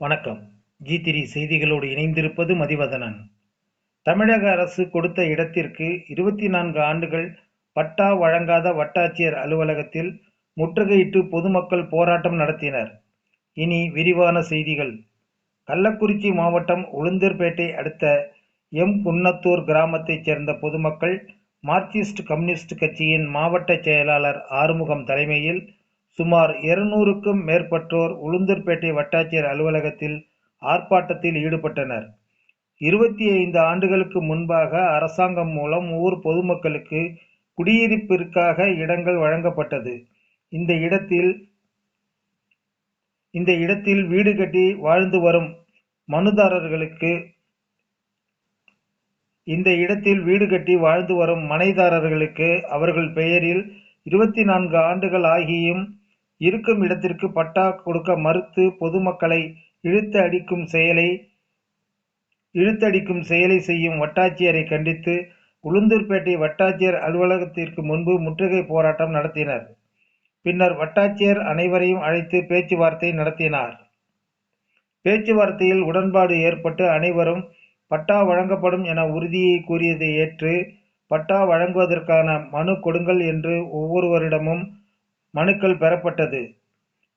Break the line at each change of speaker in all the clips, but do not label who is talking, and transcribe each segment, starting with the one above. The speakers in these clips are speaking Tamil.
வணக்கம். ஜி திரி செய்திகளோடு இணைந்திருப்பது மதிவதனன். தமிழக அரசு கொடுத்த இடத்திற்கு இருபத்தி நான்கு ஆண்டுகள் பட்டா வழங்காத வட்டாட்சியர் அலுவலகத்தில் முற்றுகையிட்டு பொதுமக்கள் போராட்டம் நடத்தினர். இனி விரிவான செய்திகள். கள்ளக்குறிச்சி மாவட்டம் உளுந்தூர்பேட்டை அடுத்த எம் குன்னத்தூர் கிராமத்தைச் சேர்ந்த பொதுமக்கள் மார்க்சிஸ்ட் கம்யூனிஸ்ட் கட்சியின் மாவட்ட செயலாளர் ஆறுமுகம் தலைமையில் சுமார் இருநூறுக்கும் மேற்பட்டோர் உளுந்தூர்பேட்டை வட்டாட்சியர் அலுவலகத்தில் ஆர்ப்பாட்டத்தில் ஈடுபட்டனர். இருபத்தி ஐந்து ஆண்டுகளுக்கு முன்பாக அரசாங்கம் மூலம் ஊர் பொதுமக்களுக்கு குடியிருப்பிற்காக இடங்கள் வழங்கப்பட்டது. இந்த இடத்தில் இந்த இடத்தில் வீடு கட்டி வாழ்ந்து வரும் மனுதாரர்களுக்கு இந்த இடத்தில் வீடு கட்டி வாழ்ந்து வரும் மனைதாரர்களுக்கு அவர்கள் பெயரில் இருபத்தி நான்கு ஆண்டுகள் ஆகியும் இருக்கும் இடத்திற்கு பட்டா கொடுக்க மறுத்து பொதுமக்களை இழுத்து அடிக்கும் செயலை இழுத்தடிக்கும் செயலை செய்யும் வட்டாட்சியரை கண்டித்து உளுந்தூர்பேட்டை வட்டாட்சியர் அலுவலகத்திற்கு முன்பு முற்றுகை போராட்டம் நடத்தினர். பின்னர் வட்டாட்சியர் அனைவரையும் அழைத்து பேச்சுவார்த்தை நடத்தினார். பேச்சுவார்த்தையில் உடன்பாடு ஏற்பட்டு அனைவரும் பட்டா வழங்கப்படும் என உறுதியை கூறியதை ஏற்று பட்டா வழங்குவதற்கான மனு கொடுங்கள் என்று ஒவ்வொருவரிடமும் மனுக்கள் பெறப்பட்டது.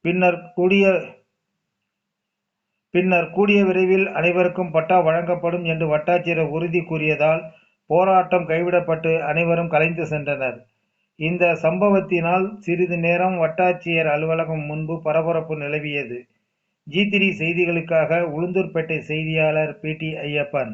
பின்னர் கூடிய பின்னர் கூடிய விரைவில் அனைவருக்கும் பட்டா வழங்கப்படும் என்று வட்டாட்சியர் உறுதி கூறியதால் போராட்டம் கைவிடப்பட்டு அனைவரும் கலைந்து சென்றனர். இந்த சம்பவத்தினால் சிறிது நேரம் வட்டாட்சியர் அலுவலகம் முன்பு பரபரப்பு நிலவியது. ஜி த்ரீ செய்திகளுக்காக உளுந்தூர்பேட்டை செய்தியாளர் பி டி ஐயப்பன்.